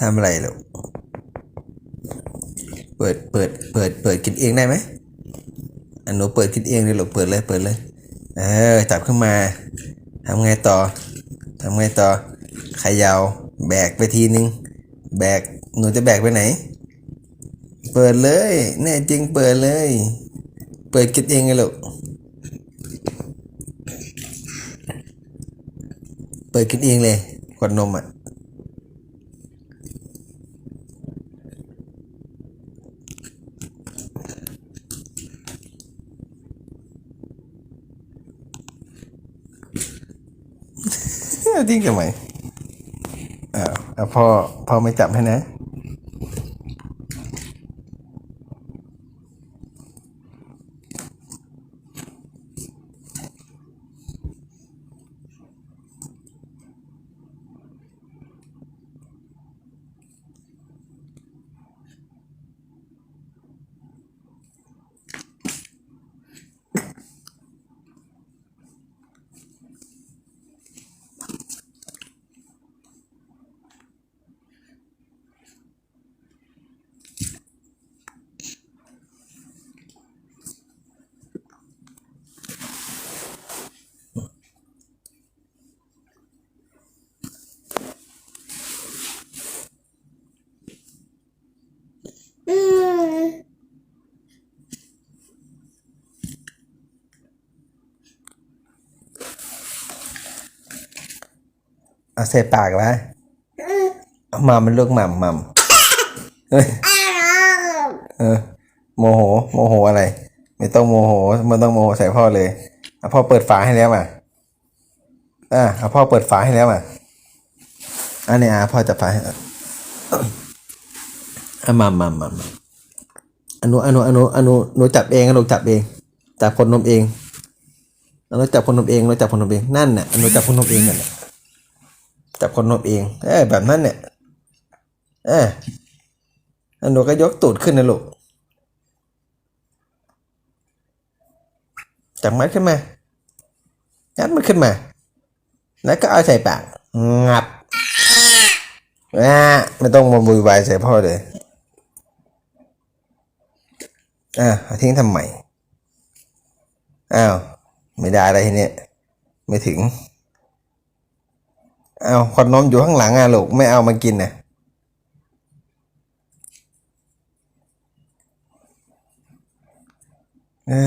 ทำอะไรลูกเปิดเปิดเปิดเปิดกินเองได้ไหมอันหนูเปิดกินเองเลยลูกเปิดเลยเปิดเลยเออจับขึ้นมาทำไงต่อทำไงต่อขยาวแบกไปทีนึง แบกหนูจะแบกไปไหน เปิดเลยแน่จริงเปิดเลย เปิดกินเองเลยลูกเปิดกินเองเลยขวดนมอะ จริงทำไมอ่าพ่อพ่อไม่จับให้นะ เอาใส่ปากไว้เอามามันลูกหม่ำหม่ำเฮ้ยเออโมโห โมโหอะไร ไม่ต้องโมโหมันต้องโมโหใส่พ่อเลยเอาพ่อเปิดฝาให้แล้วมาอะเอาพ่อเปิดฝาให้แล้วมาอันนี้อะพ่อจับฝาให้อะอะมามามามาอนุอนุอนุอนุหนูจับเองอนุจับเองจับคนนมเองอนุจับคนนมเองอนุจับคนนมเองนั่นน่ะอนุจับคนนมเองนั่นแหละ จับคนนบเอง เออแบบนั้นเนี่ยเอออันหนูก็ยกตูดขึ้นนะลูก จับมัดขึ้นมายัดมันขึ้นมา แล้วก็เอาใส่ปาก งับอ่าไม่ต้องมาบุยวายใส่พ่อเลย อ่าทิ้งทำไม อ้าว ไม่ได้อะไรทีเนี้ยไม่ถึง เอาขวดนมอยู่ข้างหลังอะลูกไม่เอามากินนะเอ้